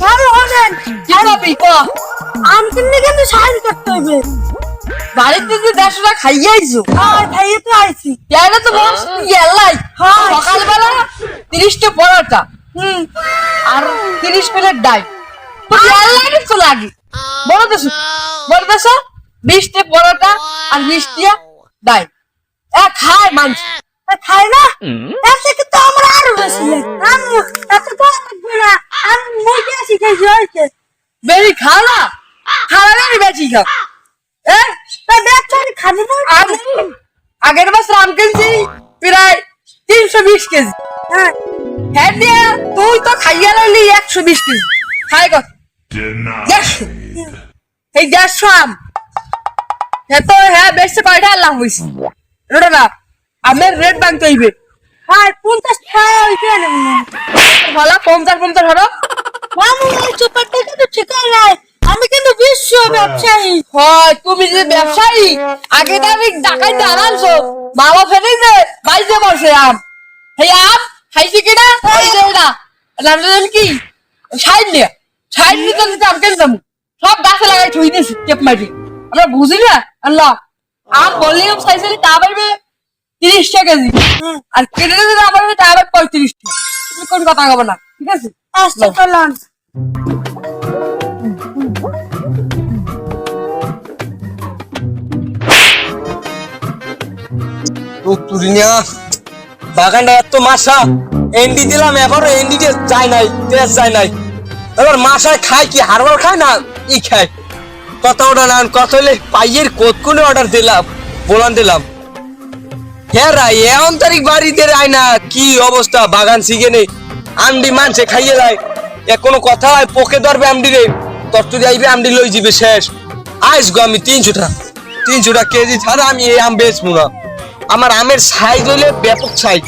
ভালো হলেন কি ভাবি আম কিনলে কিন্তু সাহায্য করতে হবে। বাড়িতে যে দেড়শো টাকা খাইয়ে হ্যাঁ খাইয়ে তো আইছি। কেন তো বস এলাই। হ্যাঁ। সকালবেলা তিরিশটা পরোটা। হুম। আর তিরিশ প্লেট এলাই তো লাগে বড় দেশ বড় দেশ বিশটা পরোটা আর বিশটিয়া ডাই এ খায় মানুষ খাই না? এর থেকে তো আমার আরও বেশি আমি এত তো না। আমি মুখে আসি খাইছি হয়েছে। বেশি খাও না। খাওয়া আমি বেশি খাও। এ তা দেখছ আমি খাবি না। আমি আগের বছর আম কিনছি প্রায় তিনশো বিশ কেজি। হ্যাঁ। হ্যাঁ দিয়া তুই তো খাইয়া লাইলি একশো বিশ কেজি। খাই কত দেড়শো। এই দেড়শো আম। হ্যাঁ তো হ্যাঁ বেশি কয়টা আল্লাহ হইছে ওটা না আমের রেট বাংতে হইবে হ্যাঁ পঞ্চাশ টাকা না। ভালো পঞ্চাশ পঞ্চাশ এই চোপারটা কিন্তু ঠিক নাই। আমি কিন্তু বিশ্ব ব্যবসায়ী। হয় তুমি যে ব্যবসায়ী আগে তো আমি আনালছো বাবা ফেলে যে বাইরে বসে আম। এই আম খাইছি কিনা? না কি? সাইড নিয়ে সাইড নিয়ে তো আম কিনতাম সব গাছে লাগাই থুই দিয়েছি টেপ মারি। আমরা বুঝি না? আল্লাহ। আম বললেও চাইছিলি তা পারবে তিরিশ টাকা কেজি আর কেটে যদি না পারবে তা পারবে পঁয়ত্রিশ টাকা। তুমি কোন কথা কবে না ঠিক আছে? আচ্ছা চলুন। তুরিনিয়া বাগানটা এত মাসা এন্ডি দিলাম এবারও এন্ডি যায় নাই তেজ যায় নাই। এবার মাসায় খায় কি হারবার খায় না? ই খায়। কত অর্ডার আন কত হলে পাইয়ের কোতকুনে অর্ডার দিলাম বলান দিলাম। হ্যাঁ রাই তারিখ বাড়িতে না, কি অবস্থা? বাগান শিখে নেই আমডি খাইয়ে এ কথা পোকে ধরবে রে। যাবে শেষ। আইস গো আমি তিনশো টাকা। তিনশো টাকা কেজি ছাড়া আমি আম বেচবো না। আমার আমের সাইজ হইলে ব্যাপক সাইজ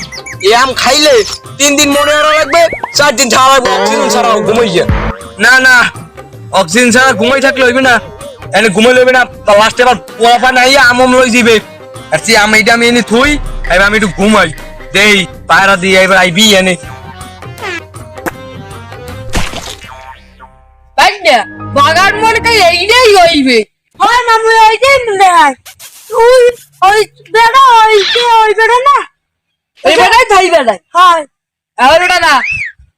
এই আম খাইলে তিন দিন মনে আনা লাগবে, চার দিন ছাড়া অক্সিজেন ছাড়া ঘুমাই গিয়া না না অক্সিজেন ছাড়া ঘুমাই থাকলে হইবে না। এনে ঘুমাই লইবে না। লাস্টে আবার পোয়াপা নাই আম লই দিবে আর সে আম এইটা আমি এনে থুই এবার আমি একটু ঘুমাই। দেই পায়রা দিয়ে এবার আইবি এনে। তাই বাগান মনে করি এইটাই হইবে। হয় মামু মনে হয় ওই ওই বেড়া ওই যে ওই বেড়া না? এই বেটাই থাই বেটাই হয়। এটা না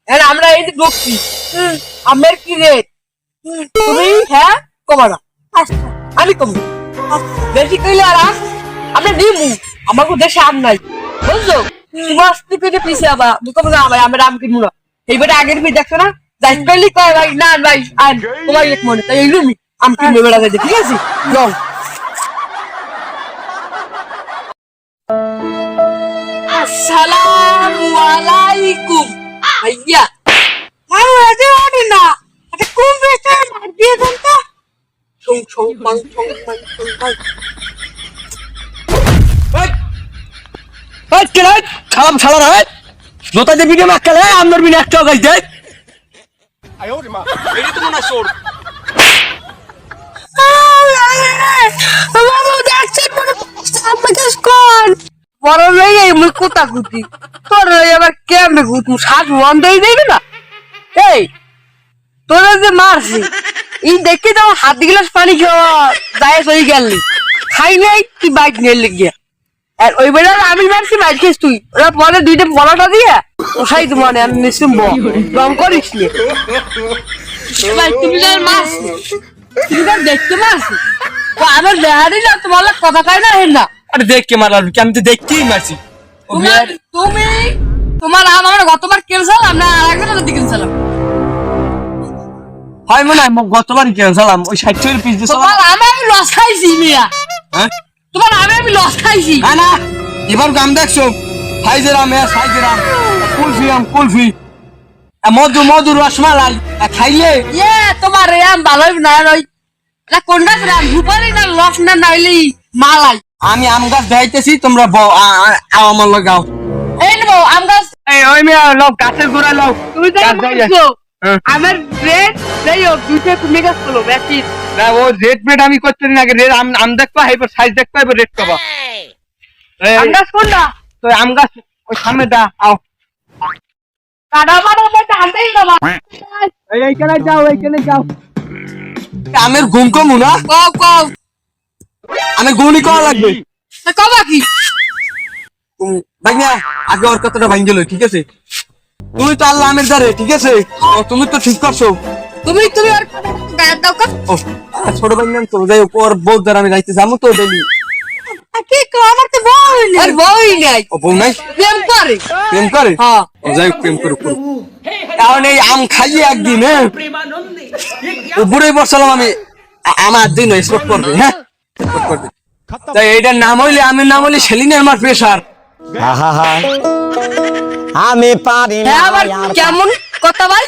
এখন আমরা এই যে ঢুকছি আমের কি রেট? তুমি হ্যাঁ কমা না। আচ্ছা আমি কমবো আচ্ছা বেশি কইলে আর আম আমরা নিমু। আমাকে দেশে আম নাই। বুঝছ? তুমি আসতে পেরে পিছিয়ে আবার বুঝতে না ভাই আমরা আম কিনবো না এই আগের বই দেখছ না? যাই কয় ভাই, না ভাই আম তোমার এক মনে, তাই আম কিনবে বেড়া যাই ঠিক আছে? যাও। আসসালামু আলাইকুম। ভাইয়া। ওঠে না। কোন বেটা দিয়ে দেন তো? ছং, পাং ছং, পাং। পাং খালাম ছাড়া না জোতা যে বিনে মাক্কা লে আমার বিনে একটা গাছ দেয় তো হয় কোথা তোর আবার তোরা যে ই দেখি তো হাত গিলাস পানি খাওয়া যায় সই গেলি। খাই নাই তুই বাইক নিয়ে লেগে? আর ওই বেলা আমি মারছি বাইক খেস তুই। ওরা পরে দুইটা পলাটা দিয়ে ওসাই তো মানে আমি নিশ্চিম রং করিস এবার তুমি যার মারছি তুমি তার দেখতে মারছি ও আমার দেহারি না তোমার কথা কয় না হেন না। আরে দেখ কে মারলাম কি আমি তো দেখতেই মারছি। তুমি তোমার আম আমরা গতবার আর একবার যদি কেনছিলাম হয় মনে হয় ওই ষাট পিস দিয়ে তোমার আমে আমি লস খাইছি মিয়া। হ্যাঁ? তোমার আমে আমি লস খাইছি। না না এবার গাম দেখছ? সাইজের আম এ সাইজের আম কুলফি আম কুলফি। মধু মধু রসমালাই খাইলে? ইয়ে তোমার আম ভালোই না ওই না কোনটা না লস না নাইলি মালাই? আমি আম গাছ দেখাইতেছি তোমরা আমার লাগাও এই নেব আম গাছ এই ওই মেয়ে লোক গাছের গোড়ায় লোক তুমি হ্যাঁ। আমার রেট দেই হোক দুইটা তুমি গাছ বেশি না ও রেড মেড আমি করতে না আগে রেড আম আম দেখবা এবার সাইজ রেড পাবা। এই, আম গাছ কোনটা? তো আম গাছ ওই সামনেটা আও। কাটা মারা মধ্যে হাতেই দেবা। এইখানে যাও এইখানে যাও। আমের ঘুম কমু না? কও কও। আমি গুলি করা লাগবে। তা কবা কি? ভাইয়া আগে ওর কথাটা ভাঙ্গিল ঠিক আছে? তুমি তো আল্লাহ আমের দ্বারে ঠিক আছে? তুমি তো ঠিক করছ। তুমি তুমি আর দাও ছোট ভাই নাম তো যাই হোক, ওর বউ দ্বারা আমি যাইতে যাব তো ডেলি। কি কো আমার তো বই নেই। আর বই নাই। ও বউ নাই? প্রেম করে। প্রেম করে? হ্যাঁ। ও যাই হোক, প্রেম করে করুক। কারণ এই আম খাইয়ে একদিন হ্যাঁ? আমি। আমার দিন স্পট করবে হ্যাঁ? করবে। তাই এইটার নাম হইলে আমের নাম হইলে সেলিনের আমার প্রেশার আমি পারি না হ্যাঁ কেমন কথা ভাই?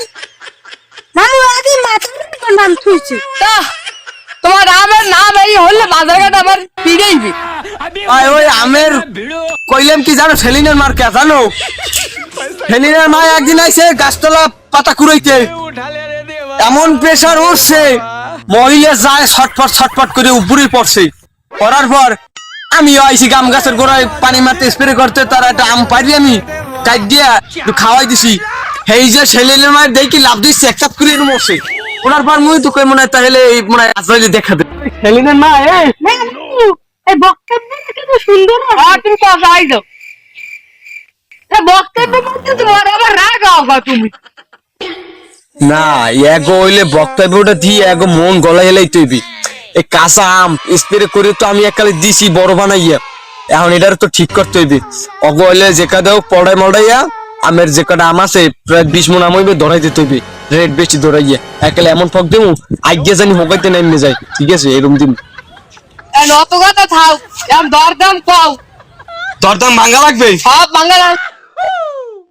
মামু আগে মাথার নাম থুইছি তা তোমার আমের নাম এই হলে বাজার ঘাট আবার ফিরেইবে ওই আমের কইলাম কি জানো সেলিনের মার্কে জানো? সেলিনের মা একদিন আইছে গাছতলা পাতা কুড়াইতে। এমন প্রেসার উঠছে মহিলা যায় ছটফট ছটফট করে উপরে পড়ছে। পড়ার পর আমি আইছি গাম গাছের গোড়ায় পানি মারতে স্প্রে করতে তার একটা আম পারি আমি কাট দিয়া খাওয়াই দিছি। এই যে সেলিনের মায়ের দেখি লাভ দিচ্ছে করে মরছে ওনার পর মুই তো কই মনে হয় তাহলে এই মনে হয় আসলে দেখা দে সেলিনের মা এ! এই সুন্দর আর তুমি আইছো বক্তব্য মধ্যে তোমার আবার রাগ আওগা তুমি। না এগো হইলে বক্তব্যটা দিয়ে এগো মন গলা এলাই তৈবি। এই কাঁচা আম স্প্রে করে তো আমি একালে দিছি বড় বানাইয়া। এখন এটার তো ঠিক করতে হইবে। অগো হইলে যে কাদাও পড়াই মড়াইয়া আমের যে কটা আম আছে প্রায় বিশ মন আম হইবে ধরাই দিতে হইবে। রেট বেশি ধরাইয়া। একালে এমন ফক দেবো আজ্ঞা জানি হোকাইতে নেমে যায় ঠিক আছে এরম দিন এই অত কথা থাও দরদাম কও। দরদাম ভাঙা লাগবে? সব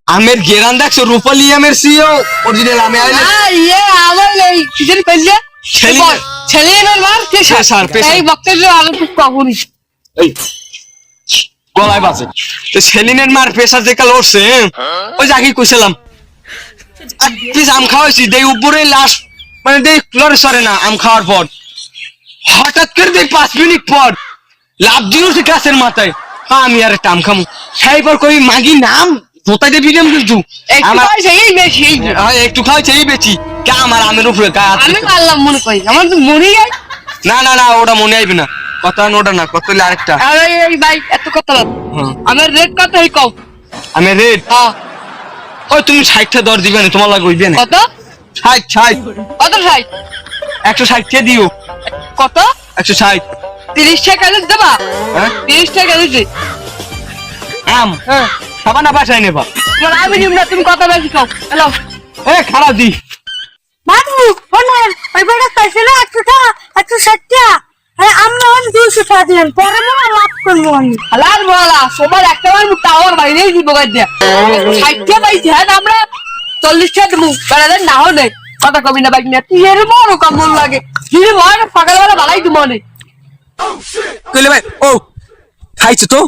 আমের গেরান দেখছ রূপালি আমের সিও? অরিজিনাল আমে আইলে। না ইয়ে আমার এই কিসের কইছে ছেলে- ছেলে এবার মার পেশার, পেশার। এই বক্তব্য আমি খুব কখনই এই গলায় বাজে। তো সেলিনের মার প্রেসার যে কাল উঠছে ওই যে আগে কইছিলাম। পিস আম খাওয়াইছি দেই উপরে লাশ মানে দেই লড়ে সরে না আম খাওয়ার পর। হঠাৎ করে দেই পাঁচ মিনিট পর লাভ দিয়ে উঠছে গাছের মাথায়। হ্যাঁ আমি আর একটা আম খামু। সেইবার কই মাগি নাম? ধোতাই দেবি নাম কিন্তু একটু বেশি। হ্যাঁ, খাওয়াইছে এই বেচি কে আমার আমের উপরে গায়ে আমি। পারলাম মনে করি। আমার তো মনে যায় না না না ওটা মনে আইবে না। কথা না ওটা না কত আরেকটা কথা। আমার রেট কত এই কও। আমি রেড হ্যাঁ। ওই তুমি ষাটটা দর দিবে না তোমার লাগে হইবে না। কত? ষাট ষাট। কত ষাট? একশো ষাট কে দিও। কত? একশো ষাট। তিরিশ টাকা দেবা? হ্যাঁ? তিরিশ টাকা আম। হ্যাঁ। খাবা না বাসায় নেবা। তোমার আমি নিব না তুমি কত বেশি কও। হ্যালো। এ খারাপ দি। মামু ওনার ওই বড় কাছে না একশো টাকা একশো ষাট টাকা আরে আমরা অন দুশো টাকা দিলেন পরে মনে লাভ করব আমি। হালাল বলা সবার একটা বার টাওয়ার বাইরেই দিব ষাটটা পাইছি হ্যাঁ না আমরা চল্লিশটা দেবো বেড়াদের নাও নেই কথা কবি না বাইক নিয়ে। তুই এর বড় কেমন লাগে? যদি সকালবেলা বালাই দিব মনে। কইলে ভাই ও খাইছো তো?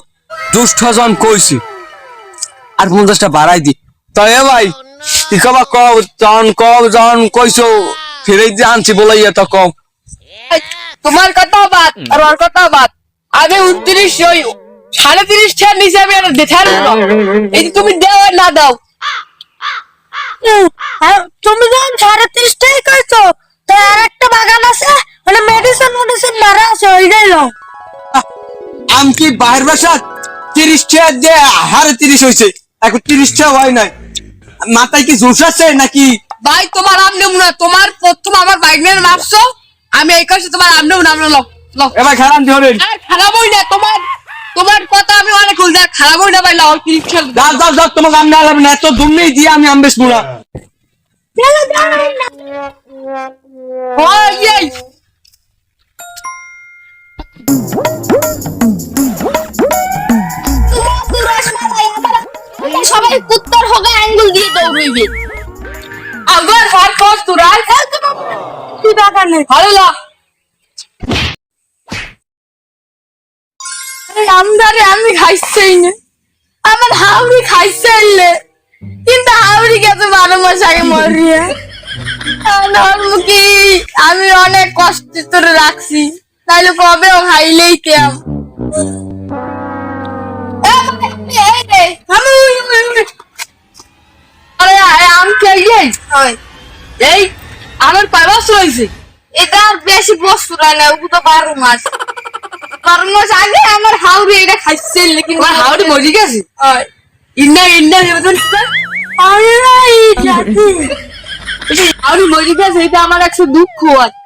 দুষ্ট জন কইছি। আর পঞ্চাশটা বাড়াই দি। তো এ ভাই তুই কবা কও জন কও জন কইছো ফিরে দিয়ে আনছি বলাইয়া তো কম তোমার কথা বাদ আর ওর কথা বাদ। আগে উনত্রিশ ওই সাড়ে তিরিশ টাকার নিচে আমি আর দেখার এই তুমি দাও আর না দাও। তুমি যখন সাড়ে তিরিশ টাকা কইছো তো আর একটা বাগান আছে মানে মেডিসিন মেডিসিন মারা আছে ওইটাই নাও। আম কি বাইরের বাসা? তিরিশ টাকা দিয়ে হারে তিরিশ হয়েছে এখন তিরিশ টাকা হয় নাই। মাথায় কি জোশ আছে নাকি? ভাই তোমার আম নেব না। তোমার প্রথম আমার বাইক নিয়ে মাপছো। আমি এই কাছে তোমার আম নেব না আমরা লো লো এবার খারাপ ধরেন আর খারাপই না তোমার তোমার কথা আমি অনেক বলছি আর খারাপই না ভাই লাও টাকা দাও। যাও যাও তোমাকে না এত দূর নেই দিয়ে আমি আম বেচবো না ওই, এই, সবাই কুত্তর হোগা আঙ্গুল দিয়ে দৌড়ইবে। আবার হার কর তোরা? আমদারে আমি খাইছেই না। আমার হাওড়ি খাইছে কিন্তু হাওড়ি গেছে বারো মাস আগে মরিয়ে। কি আমি অনেক কষ্ট করে রাখছি। তাহলে কবে ও খাইলেই কেম কে এই হয় এই আমার কয় বছর হয়েছে এটা আর বেশি বস্তু রায় না ওগুলো বারো মাস বারো মাস আগে আমার হাউরি এটা খাইছে লেকিন তোমার হাওড়ি মজি গেছে? হয়। ইন্না ইন্না যেমন হাওড়ি মজি গেছে এটা আমার একশো দুঃখ আছে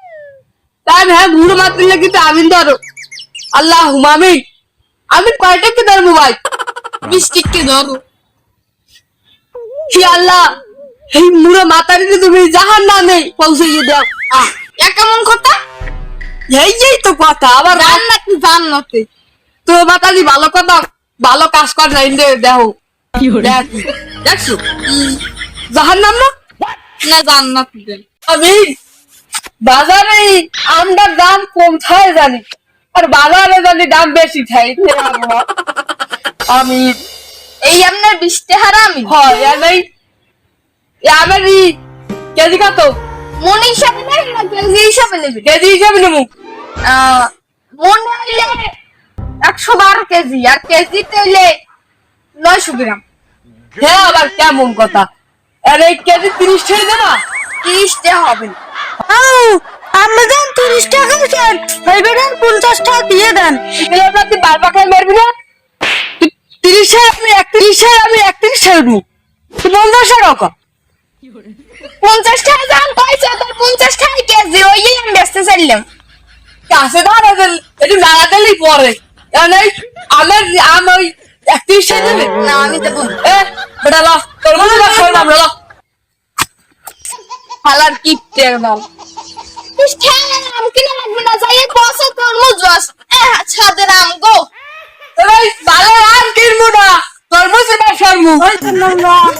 তাই হ্যাঁ বুড়ো মাত্র কিন্তু আমিন ধরো। আল্লাহ হুমামিন আমি কয়টা কি ধরবো ভাই? মিষ্টিকে ধরো। কি আল্লাহ এই মুড়ো মাতারিতে তুমি জাহান নামে পৌঁছে দাও এ কেমন কথা? এই যেই তো কথা আবার জান্নাতি জান্নাতে তো মাতাজি ভালো কথা ভালো কাজ কর না ইন্দে দেখো। দেখছ? জাহান নাম না না জান্নাতি দেন আমি বাজারে আমটার দাম কম থাকে জানি আর বাজারে জানি দাম বেশি থাকে। আমি এই আপনার বৃষ্টি হারামি হয় আর আমার কেজি কত? মন হিসাবে নেবেন না কেজি হিসাবে নেবেন কেজি হিসাবে নেব। আহ, মন হইলে একশো বারো কেজি আর কেজিতে হইলে নয়শো গ্রাম। হ্যাঁ আবার কেমন কথা? আর এই কেজি তিরিশ টাকা দেবা তিরিশটা হবে আউ, আপনি দেন তিরিশ টাকা দেন। এইবার পঞ্চাশ টাকা দিয়ে দেন। এগুলো আপনার তুই বারবার খাই মারবি না? তিরিশ আমি একত্রিশ আমি একত্রিশ টাকা দেবো তুই পঞ্চাশ টাকা পঞ্চাশ টাকা দাম পয়সা তোর পঞ্চাশ টাকা কেজি ওই আমি বেচতে চাইলাম কাছে দাঁড়া দিল একটু দাঁড়া দিলেই পরে। আমার আম ওই একত্রিশ টাকা দেবে? না আমি দেবো। এ বেটা ল তোর মতো না শোন আমরা ল। হালার কিপটে একদম আম কিনে লাগবে না যাই বসে তরমুজ রস ছাদের আম গো। ভালো আম কিনবো না তোর মতো না শর্মু ওই তো নাম